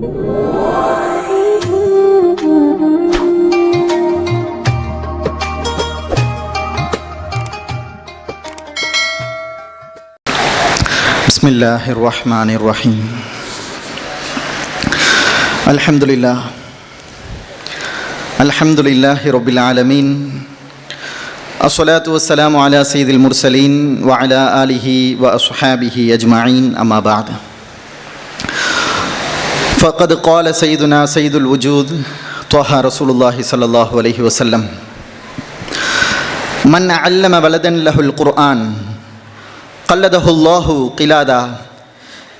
بسم الله الرحمن الرحيم الحمد لله الحمد لله رب العالمين الصلاة والسلام على سيد المرسلين وعلى آله وأصحابه أجمعين أما بعد فقد قال سيدنا سيد الوجود طه رسول الله صلى الله عليه وسلم من علم ولدا له القرآن قلده الله قلادا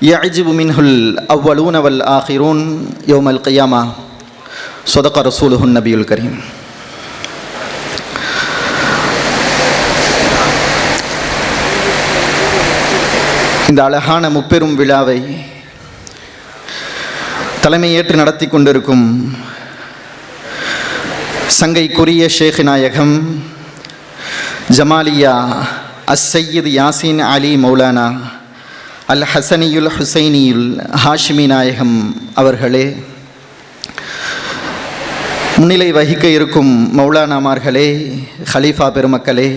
يعجب منه الأولون والآخرون يوم القيامة صدق رسوله النبي الكريم இந்த அழகான முப்பெரும் விழாவை தலைமையேற்று நடத்தி கொண்டிருக்கும் சங்கைக்குரிய ஷேக் நாயகம் ஜமாலியா அஸ் யாசின் அலி மௌலானா அல் ஹசனியுல் ஹுசைனியுல் ஹாஷிமி நாயகம் அவர்களே முன்னிலை வகிக்க இருக்கும் மௌலானாமார்களே ஹலீஃபா பெருமக்களே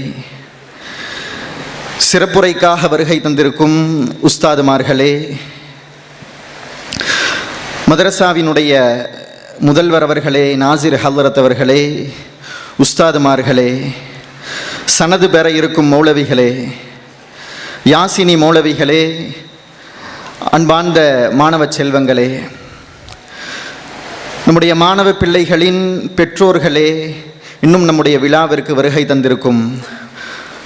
சிறப்புரைக்காக வருகை தந்திருக்கும் உஸ்தாதுமார்களே மதரசாவினுடைய முதல்வர் அவர்களே நாசிர் ஹல்ரத் அவர்களே உஸ்தாதுமார்களே சனது பெற இருக்கும் மௌலவிகளே யாசினி மௌலவிகளே அன்பார்ந்த மாணவ செல்வங்களே நம்முடைய மாணவ பிள்ளைகளின் பெற்றோர்களே இன்னும் நம்முடைய விழாவிற்கு வருகை தந்திருக்கும்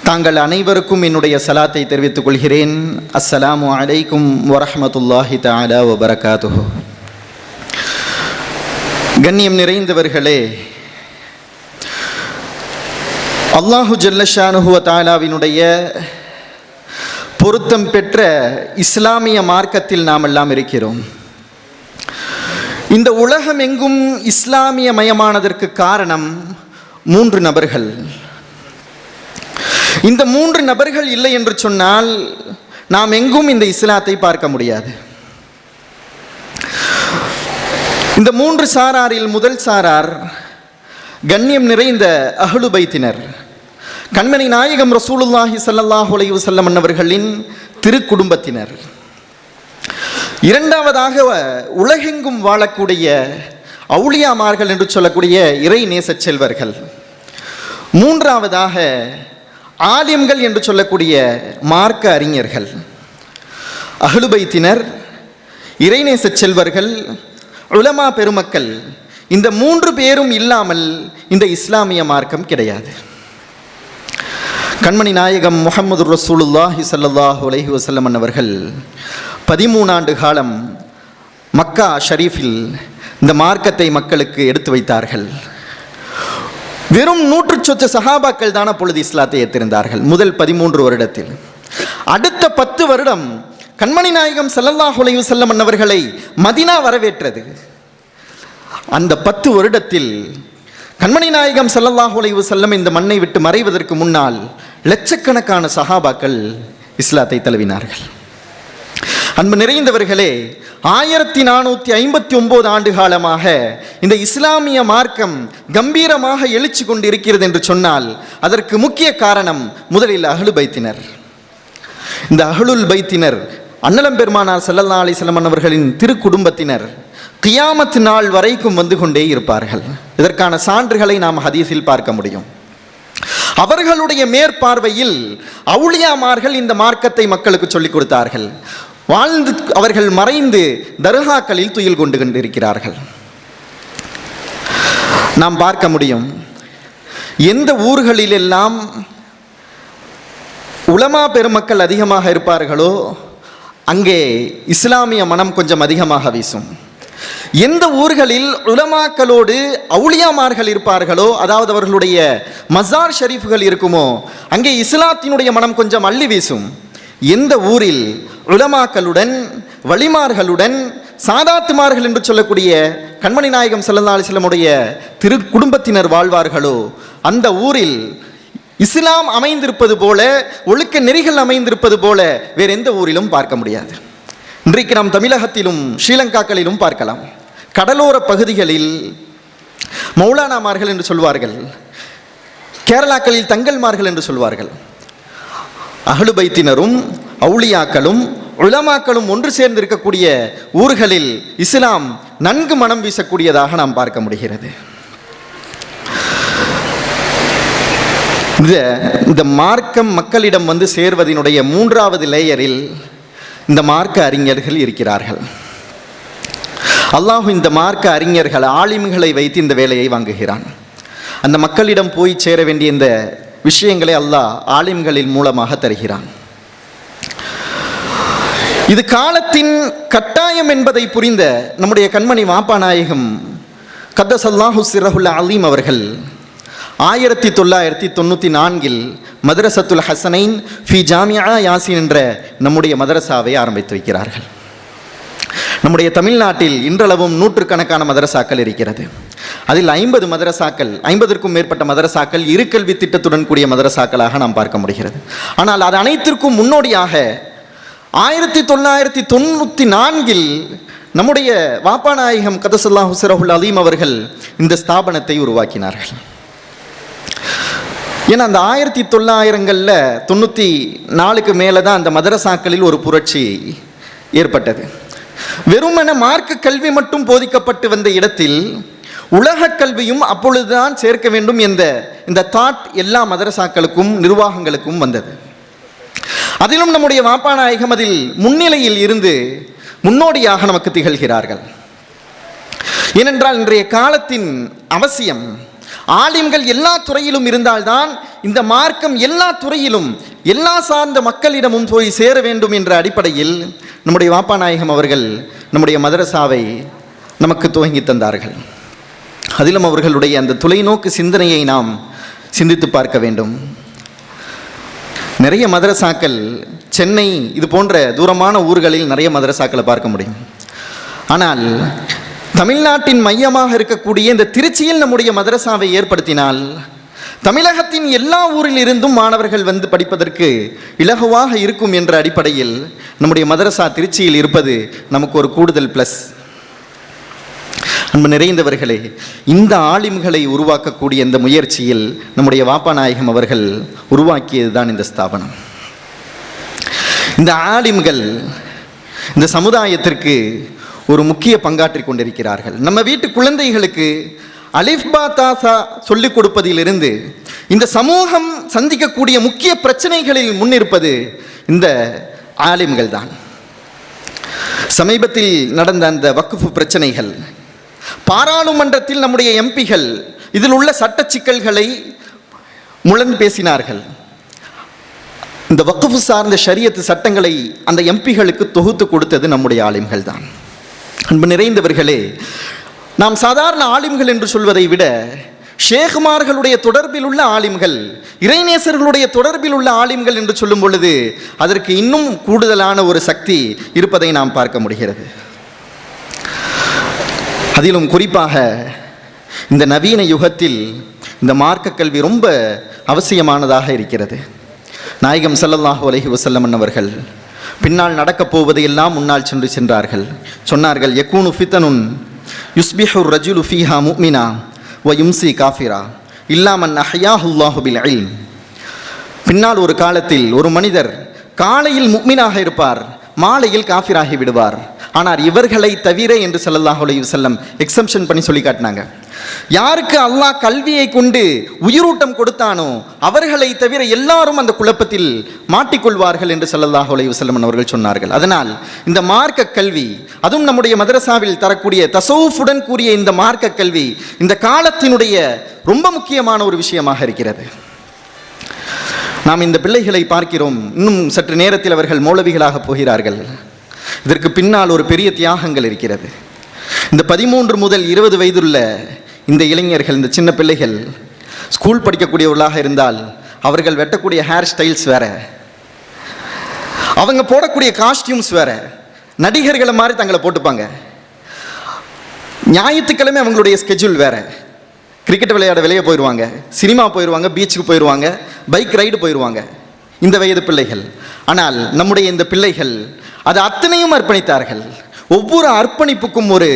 தாங்கள் அனைவருக்கும் என்னுடைய சலாத்தை தெரிவித்துக் கொள்கிறேன். அஸ்ஸலாமு அலைக்கும் வரஹமத்துல்லாஹி தாலா வபரகாத்துஹு. கண்ணியம் நிறைந்தவர்களே அல்லாஹு ஜல்லஷானுஹுவ தாலாவினுடைய பொருத்தம் பெற்ற இஸ்லாமிய மார்க்கத்தில் நாம் எல்லாம் இருக்கிறோம். இந்த உலகம் எங்கும் இஸ்லாமிய மயமானதற்கு காரணம் மூன்று நபர்கள். இந்த மூன்று நபர்கள் இல்லை என்று சொன்னால் நாம் எங்கும் இந்த இஸ்லாத்தை பார்க்க முடியாது. இந்த மூன்று சாராரில் முதல் சாரார் கண்ணியம் நிறைந்த அகழுபைத்தினர் கண்மணி நாயகம் ரசூலுல்லாஹி சல்லாஹ் உலைவு வஸல்லம் அவர்களின் திருக்குடும்பத்தினர். இரண்டாவதாக உலகெங்கும் வாழக்கூடிய அவுளியாமார்கள் என்று சொல்லக்கூடிய இறை நேச செல்வர்கள். மூன்றாவதாக ஆலிம்கள் என்று சொல்லக்கூடிய மார்க்க அறிஞர்கள். அகலுபைத்தினர் இறைநேசச் செல்வர்கள் உலமா பெருமக்கள் இந்த மூன்று பேரும் இல்லாமல் இந்த இஸ்லாமிய மார்க்கம் கிடையாது. கண்மணி நாயகம் முகமது ரசூலுல்லாஹி ஸல்லல்லாஹு அலைஹி வஸல்லம் அவர்கள் பதிமூணாண்டு காலம் மக்கா ஷரீஃபில் இந்த மார்க்கத்தை மக்களுக்கு எடுத்து வைத்தார்கள். வெறும் நூற்று சொச்ச சஹாபாக்கள் தான் அப்பொழுது இஸ்லாத்தை ஏற்றிருந்தார்கள் முதல் பதிமூன்று வருடத்தில். அடுத்த பத்து வருடம் கண்மணி நாயகம் ஸல்லல்லாஹு அலைஹி செல்லம் அன்னவர்களை மதினா வரவேற்றது. அந்த பத்து வருடத்தில் கண்மணி நாயகம் செல்லல்லாஹ் அலைஹி செல்லம் இந்த மண்ணை விட்டு மறைவதற்கு முன்னால் லட்சக்கணக்கான சஹாபாக்கள் இஸ்லாத்தை தழுவினார்கள். அன்பு நிறைந்தவர்களே ஆயிரத்தி நானூற்றி ஐம்பத்தி ஒன்பது ஆண்டு காலமாக இந்த இஸ்லாமிய மார்க்கம் கம்பீரமாக எழுச்சி கொண்டு இருக்கிறது என்று சொன்னால் அதற்கு முக்கிய காரணம் முதலில் அகலு பைத்தினர் இந்த அகலுல் பைத்தினர் அன்னலம் பெருமானார் செல்லல்லா அலிசல்லமன் அவர்களின் திருக்குடும்பத்தினர் கியாமத் நாள் வரைக்கும் வந்து கொண்டே இருப்பார்கள். இதற்கான சான்றுகளை நாம் ஹதீஸில் பார்க்க முடியும். அவர்களுடைய மேற்பார்வையில் அவுளியாமார்கள் இந்த மார்க்கத்தை மக்களுக்கு சொல்லிக் கொடுத்தார்கள். வாழ்ந்து அவர்கள் மறைந்து தர்காக்களில் துயில் கொண்டு கொண்டிருக்கிறார்கள். நாம் பார்க்க முடியும். எந்த ஊர்களிலெல்லாம் உலமா பெருமக்கள் அதிகமாக இருப்பார்களோ அங்கே இஸ்லாமிய மனம் கொஞ்சம் அதிகமாக வீசும். எந்த ஊர்களில் உலமாக்களோடு அவுளியாமார்கள் இருப்பார்களோ அதாவது அவர்களுடைய மசார் ஷரீஃப்கள் இருக்குமோ அங்கே இஸ்லாத்தினுடைய மனம் கொஞ்சம் அள்ளி வீசும். எந்த ஊரில் உலமாக்களுடன் வழிமார்களுடன் சாதாத்துமார்கள் என்று சொல்லக்கூடிய கண்மணி நாயகம் ஸல்லல்லாஹு அலைஹி திரு குடும்பத்தினர் வாழ்வார்களோ அந்த ஊரில் இஸ்லாம் அமைந்திருப்பது போல ஒழுக்க நெறிகள் அமைந்திருப்பது போல வேற எந்த ஊரிலும் பார்க்க முடியாது. இன்றைக்கு நாம் தமிழகத்திலும் ஸ்ரீலங்காக்களிலும் பார்க்கலாம். கடலோர பகுதிகளில் மௌலானாமார்கள் என்று சொல்வார்கள். கேரளாக்களில் தங்கல்மார்கள் என்று சொல்வார்கள். அகலுபைத்தினரும் அவுளியாக்களும் உலமாக்களும் ஒன்று சேர்ந்திருக்கக்கூடிய ஊர்களில் இஸ்லாம் நன்கு மனம் வீசக்கூடியதாக நாம் பார்க்க முடிகிறது. இந்த இந்த மார்க்கம் மக்களிடம் வந்து சேர்வதனுடைய மூன்றாவது லேயரில் இந்த மார்க்க அறிஞர்கள் இருக்கிறார்கள். அல்லாஹு இந்த மார்க்க அறிஞர்கள் ஆலிம்களை வைத்து இந்த வேலையை வாங்குகிறான். அந்த மக்களிடம் போய் சேர வேண்டிய இந்த விஷயங்களை அல்லாஹ் ஆலிம்களின் மூலமாக தருகிறான். இது காலத்தின் கட்டாயம் என்பதை புரிந்த நம்முடைய கண்மணி வாப்பாநாயகம் கத்தசல்லாஹு சிரஹுல்லா அலீம் அவர்கள் ஆயிரத்தி தொள்ளாயிரத்தி தொண்ணூற்றி நான்கில் மதரசத்துல் ஹசனைன் ஃபி ஜாமியா யாசின் என்ற நம்முடைய மதரசாவை ஆரம்பித்து வைக்கிறார்கள். நம்முடைய தமிழ்நாட்டில் இன்றளவும் நூற்றுக்கணக்கான மதரசாக்கள் இருக்கிறது. அதில் ஐம்பது மதரசாக்கள் ஐம்பதற்கும் மேற்பட்ட மதரசாக்கள் இரு கல்வி திட்டத்துடன் கூடிய மதரசாக்களாக நாம் பார்க்க முடிகிறது. ஆனால் அது அனைத்திற்கும் முன்னோடியாக ஆயிரத்தி தொள்ளாயிரத்தி தொண்ணூற்றி நான்கில் நம்முடைய வாப்பாநாயகம் கதசல்லா ஹுசரஹுல் அலீம் அவர்கள் இந்த ஸ்தாபனத்தை உருவாக்கினார்கள். ஏன்னா அந்த ஆயிரத்தி தொள்ளாயிரங்களில் தொண்ணூற்றி நாலுக்கு மேலே தான் அந்த மதரசாக்களில் ஒரு புரட்சி ஏற்பட்டது. வெறுமன மார்க்க கல்வி மட்டும் போதிக்கப்பட்டு வந்த இடத்தில் உலக கல்வியும் அப்பொழுதுதான் சேர்க்க வேண்டும் என்ற இந்த தாட் எல்லா மதரசாக்களுக்கும் நிர்வாகங்களுக்கும் வந்தது. அதிலும் நம்முடைய வாப்பாநாயகம் அதில் முன்னிலையில் இருந்து முன்னோடியாக நமக்கு திகழ்கிறார்கள். ஏனென்றால் இன்றைய காலத்தின் அவசியம் ஆலிம்கள் எல்லா துறையிலும் இருந்தால்தான் இந்த மார்க்கம் எல்லா துறையிலும் எல்லா சார்ந்த மக்களிடமும் போய் சேர வேண்டும் என்ற அடிப்படையில் நம்முடைய வாப்பாநாயகம் அவர்கள் நம்முடைய மதரசாவை நமக்கு துவங்கி தந்தார்கள். அதிலும் அவர்களுடைய அந்த தொலைநோக்கு சிந்தனையை நாம் சிந்தித்து பார்க்க வேண்டும். நிறைய மதரசாக்கள் சென்னை இது போன்ற தூரமான ஊர்களில் நிறைய மதரசாக்களை பார்க்க முடியும். ஆனால் தமிழ்நாட்டின் மையமாக இருக்கக்கூடிய இந்த திருச்சியில் நம்முடைய மதரசாவை ஏற்படுத்தினால் தமிழகத்தின் எல்லா ஊரில் இருந்தும் மாணவர்கள் வந்து படிப்பதற்கு இலகுவாக இருக்கும் என்ற அடிப்படையில் நம்முடைய மதரசா திருச்சியில் இருப்பது நமக்கு ஒரு கூடுதல் ப்ளஸ் அன்பு நிறைந்தவர்களே இந்த ஆலிம்களை உருவாக்கக்கூடிய இந்த முயற்சியில் நம்முடைய வாப்பாநாயகம் அவர்கள் உருவாக்கியது தான் இந்த ஸ்தாபனம். இந்த ஆலிம்கள் இந்த சமுதாயத்திற்கு ஒரு முக்கிய பங்காற்றிக் கொண்டிருக்கிறார்கள். நம்ம வீட்டு குழந்தைகளுக்கு அலிஃபா தாசா சொல்லிக் கொடுப்பதிலிருந்து இந்த சமூகம் சந்திக்கக்கூடிய முக்கிய பிரச்சனைகளில் முன்னிருப்பது இந்த ஆலிம்கள் தான். சமீபத்தில் நடந்த அந்த வக்குஃபு பிரச்சனைகள் பாராளுமன்றத்தில் நம்முடைய எம்பிகள் இதில் உள்ள சட்ட சிக்கல்களை முழந்து பேசினார்கள். இந்த வக்குஃபு சார்ந்த ஷரியத்து சட்டங்களை அந்த எம்பிகளுக்கு தொகுத்து கொடுத்தது நம்முடைய ஆலிம்கள் தான். அன்பு நிறைந்தவர்களே நாம் சாதாரண ஆலிம்கள் என்று சொல்வதை விட ஷேகுமார்களுடைய தொடர்பில் உள்ள ஆலிம்கள் இறைநேசர்களுடைய தொடர்பில் உள்ள ஆலிம்கள் என்று சொல்லும் பொழுது அதற்கு இன்னும் கூடுதலான ஒரு சக்தி இருப்பதை நாம் பார்க்க முடிகிறது. அதிலும் குறிப்பாக இந்த நவீன யுகத்தில் இந்த மார்க்க கல்வி ரொம்ப அவசியமானதாக இருக்கிறது. நாயகம் சல்லல்லாஹு அலஹி வஸல்லம் அவர்கள் பின்னால் நடக்கப் போவது எல்லாம் முன்னால் சென்று சென்றார்கள். சொன்னார்கள் யக்கூனு ஃபித்தனுன் யுஸ்பிஹுர் ரஜுலு ஃபீஹா முக்மினா வ யும்சி காஃபிரா. இல்லாமன் அஹ்யாஹுல்லாஹு பில் பின்னால் ஒரு காலத்தில் ஒரு மனிதர் காலையில் முக்மினாக இருப்பார். மாலையில் காஃபிராகி விடுவார். ஆனால் இவர்களை தவிர என்று ஸல்லல்லாஹு அலைஹி வஸல்லம் எக்ஸம்ஷன் பண்ணி சொல்லி காட்டினாங்க. யாருக்கு அல்லாஹ் கல்வியை கொண்டு உயிரூட்டம் கொடுத்தானோ அவர்களை தவிர எல்லாரும் அந்த குழப்பத்தில் மாட்டிக்கொள்வார்கள் என்று ஸல்லல்லாஹு அலைஹி வஸல்லம் அவர்கள் சொன்னார்கள். அதனால் இந்த மார்க்க கல்வி அதுவும் நம்முடைய மதரசாவில் தரக்கூடிய தசவுஃபுடன் கூறிய இந்த மார்க்க கல்வி இந்த காலத்தினுடைய ரொம்ப முக்கியமான ஒரு விஷயமாக இருக்கிறது. நாம் இந்த பிள்ளைகளை பார்க்கிறோம். இன்னும் சற்று நேரத்தில் அவர்கள் மௌலவிகளாக போகிறார்கள். இதற்கு பின்னால் ஒரு பெரிய தியாகங்கள் இருக்கிறது. இந்த பதிமூன்று முதல் இருபது வயதுள்ள இந்த இளைஞர்கள் இந்த சின்ன பிள்ளைகள் ஸ்கூல் படிக்கக்கூடியவர்களாக இருந்தால் அவர்கள் வெட்டக்கூடிய ஹேர் ஸ்டைல்ஸ் வேற. அவங்க போடக்கூடிய காஸ்டியூம்ஸ் வேற. நடிகர்களை மாதிரி தங்களை போட்டுப்பாங்க. ஞாயிற்றுக்கிழமை அவங்களுடைய ஸ்கெட்யூல் வேற. கிரிக்கெட் விளையாட வெளியே போயிடுவாங்க சினிமா போயிடுவாங்க பீச்சுக்கு போயிடுவாங்க பைக் ரைடு போயிடுவாங்க இந்த வயது பிள்ளைகள். ஆனால் நம்முடைய இந்த பிள்ளைகள் அது அத்தனையும் அர்ப்பணித்தார்கள். ஒவ்வொரு அர்ப்பணிப்புக்கும் ஒரு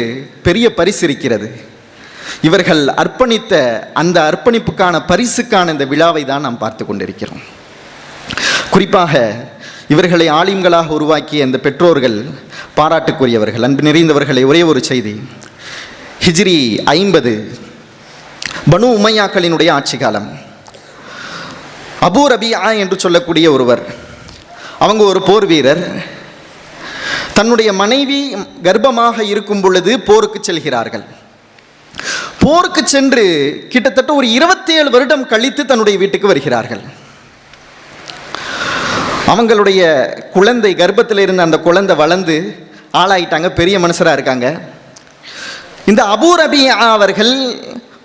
பெரிய பரிசு இருக்கிறது. இவர்கள் அர்ப்பணித்த அந்த அர்ப்பணிப்புக்கான பரிசுக்கான இந்த விழாவை தான் நாம் பார்த்து கொண்டிருக்கிறோம். குறிப்பாக இவர்களை ஆலிம்களாக உருவாக்கிய இந்த பெற்றோர்கள் பாராட்டுக்குரியவர்கள் அன்பு நிறைந்தவர்களை ஒரே ஒரு செய்தி. ஹிஜ்ரி ஐம்பது பனு உமையாக்களினுடைய ஆட்சி காலம். அபூ ரபியா என்று சொல்லக்கூடிய ஒருவர். அவங்க ஒரு போர் வீரர். தன்னுடைய மனைவி கர்ப்பமாக இருக்கும் பொழுது போருக்கு செல்கிறார்கள். போருக்கு சென்று கிட்டத்தட்ட ஒரு இருபத்தேழு வருடம் கழித்து தன்னுடைய வீட்டுக்கு வருகிறார்கள். அவங்களுடைய குழந்தை கர்ப்பத்தில் இருந்த அந்த குழந்தை வளர்ந்து ஆளாயிட்டாங்க பெரிய மனுஷராக இருக்காங்க. இந்த அபூரபியா அவர்கள்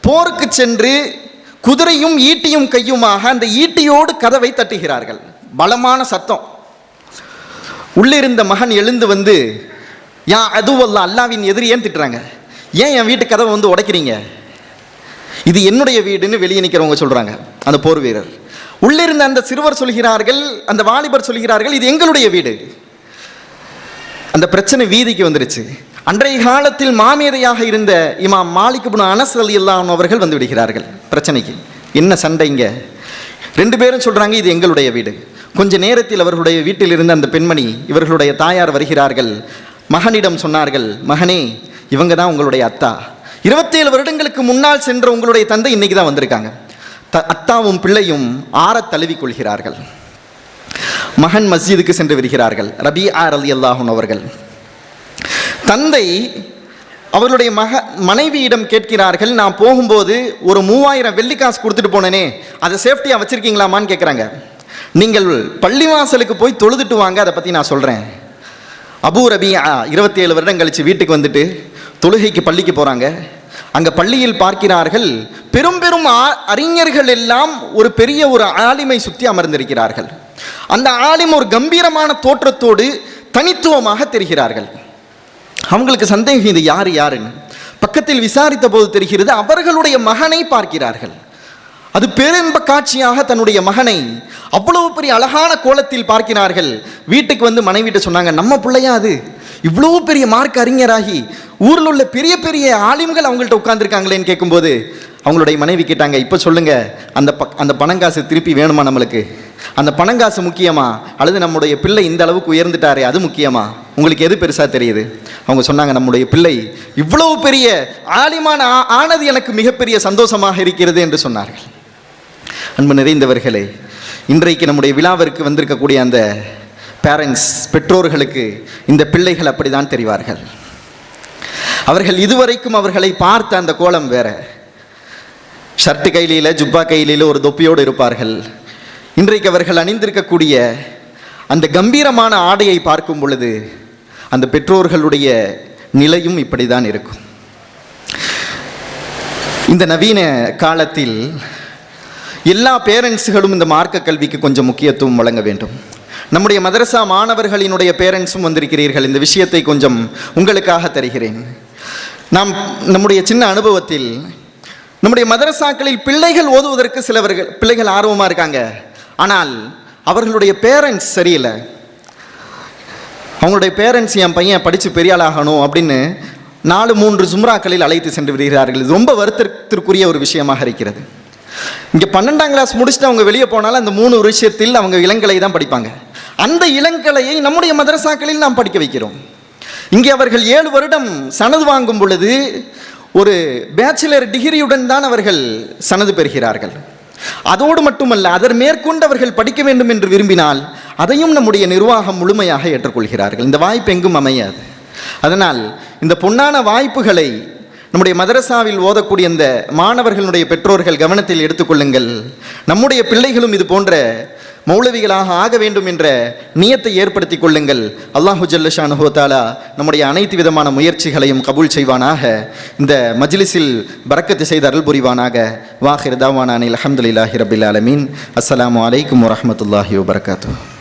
போருக்கு சென்று குதிரையும் ஈட்டியும் கையுமாக அந்த ஈட்டியோடு கதவை தட்டுகிறார்கள். பலமான சத்தம். உள்ளிருந்த மகன் எழுந்து வந்து யா அதுவல்ல அல்லாவின் ஏன் திட்டுறாங்க? ஏன் என் வீட்டு கதவை வந்து உடைக்கிறீங்க? இது என்னுடைய வீடுன்னு வெளியே நிற்கிறவங்க சொல்கிறாங்க அந்த போர் வீரர். உள்ளிருந்த அந்த சிறுவர் சொல்கிறார்கள் அந்த வாலிபர் சொல்கிறார்கள் இது எங்களுடைய வீடு. அந்த பிரச்சனை வீதிக்கு வந்துருச்சு. அன்றைய காலத்தில் மாமேதையாக இருந்த இமாம் மாலிக் அனஸ் அலி அல்லாஹ் அவர்கள் வந்து விடுகிறார்கள். பிரச்சனைக்கு. என்ன சண்டைங்க ரெண்டு பேரும் சொல்கிறாங்க இது எங்களுடைய வீடு. கொஞ்ச நேரத்தில் அவர்களுடைய வீட்டில் இருந்த அந்த பெண்மணி இவர்களுடைய தாயார் வருகிறார்கள். மகனிடம் சொன்னார்கள் மகனே இவங்க தான் உங்களுடைய அத்தா. இருபத்தேழு வருடங்களுக்கு முன்னால் சென்ற உங்களுடைய தந்தை இன்னைக்கு தான் வந்திருக்காங்க. த அத்தாவும் பிள்ளையும் ஆறத் தழுவி கொள்கிறார்கள். மகன் மஸ்ஜிதுக்கு சென்று வருகிறார்கள் ரபி ஆர் அலி அல்லாஹூன் அவர்கள். தந்தை அவர்களுடைய மக மனைவியிடம் கேட்கிறார்கள் நான் போகும்போது ஒரு மூவாயிரம் வெள்ளிக்காசு கொடுத்துட்டு போனேனே அதை சேஃப்டியாக வச்சுருக்கீங்களாமான்னு கேட்குறாங்க நீங்கள் பள்ளிவாசலுக்கு போய் தொழுதுட்டு வாங்க அதை பற்றி நான் சொல்கிறேன் அபூ ரபியா இருபத்தி ஏழு வருடம் கழித்து வீட்டுக்கு வந்துட்டு தொழுகைக்கு பள்ளிக்கு போகிறாங்க அங்கே பள்ளியில் பார்க்கிறார்கள் பெரும் பெரும் அறிஞர்கள் எல்லாம் ஒரு பெரிய ஒரு ஆலிமை சுற்றி அமர்ந்திருக்கிறார்கள். அந்த ஆலிம் ஒரு கம்பீரமான தோற்றத்தோடு தனித்துவமாக தெரிகிறார்கள். அவங்களுக்கு சந்தேகம் இது யார் யாருன்னு. பக்கத்தில் விசாரித்த போது தெரிகிறது அவர்களுடைய மகனை பார்க்கிறார்கள். அது பேரன்ப காட்சியாக தன்னுடைய மகனை அவ்வளவு பெரிய அழகான கோலத்தில் பார்க்கிறார்கள். வீட்டுக்கு வந்து மனைவிட்ட சொன்னாங்க நம்ம பிள்ளையா அது? இவ்வளவு பெரிய மார்க் அறிஞராகி ஊரில் உள்ள பெரிய பெரிய ஆலிம்கள் அவங்கள்ட்ட உட்கார்ந்துருக்காங்களேன்னு கேட்கும்போது அவங்களுடைய மனைவி கேட்டாங்க இப்போ சொல்லுங்கள் அந்த ப அந்த பணங்காசு திருப்பி வேணுமா நம்மளுக்கு? அந்த பணங்காசு முக்கியமா? அல்லது நம்முடைய பிள்ளை இந்த அளவுக்கு உயர்ந்துட்டாரே அது முக்கியமா? உங்களுக்கு எது பெருசாக தெரியுது? அவங்க சொன்னாங்க நம்முடைய பிள்ளை இவ்வளவு பெரிய ஆலிமான ஆ- ஆனது எனக்கு மிகப்பெரிய சந்தோஷமாக இருக்கிறது என்று சொன்னார்கள். அன்பு நிறைந்தவர்களே இன்றைக்கு நம்முடைய விழாவிற்கு வந்திருக்கக்கூடிய அந்த பேரண்ட்ஸ் பெற்றோர்களுக்கு இந்த பிள்ளைகள் அப்படிதான் தெரிவார்கள். அவர்கள் இதுவரைக்கும் அவர்களை பார்த்த அந்த கோலம் வேற. ஷர்ட் கையிலே ஜுப்பா கையில ஒரு தொப்பியோடு இருப்பார்கள். இன்றைக்கு அவர்கள் அணிந்திருக்கக்கூடிய அந்த கம்பீரமான ஆடையை பார்க்கும் பொழுது அந்த பெற்றோர்களுடைய நிலையும் இப்படிதான் இருக்கும். இந்த நவீன காலத்தில் எல்லா பேரண்ட்ஸுகளும் இந்த மார்க்க கல்விக்கு கொஞ்சம் முக்கியத்துவம் வழங்க வேண்டும். நம்முடைய மதரசா மாணவர்களினுடைய பேரண்ட்ஸும் வந்திருக்கிறீர்கள். இந்த விஷயத்தை கொஞ்சம் உங்களுக்காக தருகிறேன். நாம் நம்முடைய சின்ன அனுபவத்தில் நம்முடைய மதரசாக்களில் பிள்ளைகள் ஓதுவதற்கு சிலவர்கள் பிள்ளைகள் ஆர்வமாக இருக்காங்க. ஆனால் அவர்களுடைய பேரண்ட்ஸ் சரியில்லை. அவங்களுடைய பேரண்ட்ஸ் என் பையன் படித்து பெரியாளாகணும் அப்படின்னு நாலு மூன்று ஜும்ராக்களில் அழைத்து சென்று விடுகிறார்கள். இது ரொம்ப வருத்தத்திற்குரிய ஒரு விஷயமாக இருக்கிறது. இங்கே பன்னெண்டாம் கிளாஸ் முடிச்சுட்டு அவங்க வெளியே போனாலும் அந்த மூணு விஷயத்தில் அவங்க இளங்கலை தான் படிப்பாங்க. அந்த இளங்கலையை நம்முடைய மதரசாக்களில் நாம் படிக்க வைக்கிறோம். இங்கே அவர்கள் ஏழு வருடம் சனது வாங்கும் பொழுது ஒரு பேச்சுலர் டிகிரியுடன் தான் அவர்கள் சனது பெறுகிறார்கள். அதோடு மட்டுமல்ல அதர் மேற்கொண்டு அவர்கள் படிக்க வேண்டும் என்று விரும்பினால் அதையும் நம்முடைய நிர்வாகம் முழுமையாக ஏற்றுக்கொள்கிறார்கள். இந்த வாய்ப்பு எங்கும் அமையாது. அதனால் இந்த பொன்னான வாய்ப்புகளை நம்முடைய மதரசாவில் ஓதக்கூடிய இந்த மாணவர்களுடைய பெற்றோர்கள் கவனத்தில் எடுத்துக்கொள்ளுங்கள் நம்முடைய பிள்ளைகளும் இது போன்ற மௌலவிகளாக ஆக வேண்டும் என்ற நியத்தை ஏற்படுத்திக் கொள்ளுங்கள். அல்லாஹு ஜல்லஷான் தாலா நம்முடைய அனைத்து விதமான முயற்சிகளையும் கபூல் செய்வானாக. இந்த மஜ்லிஸில் பறக்கத்து செய்த அருள் புரிவானாக. வாஹிர் தாவானானில் அஹமதுல்லாஹி ரபில் அலமீன் அஸ்லாம் வலைக்கம் வரமத்துல்லாஹி வபர்காத்தூ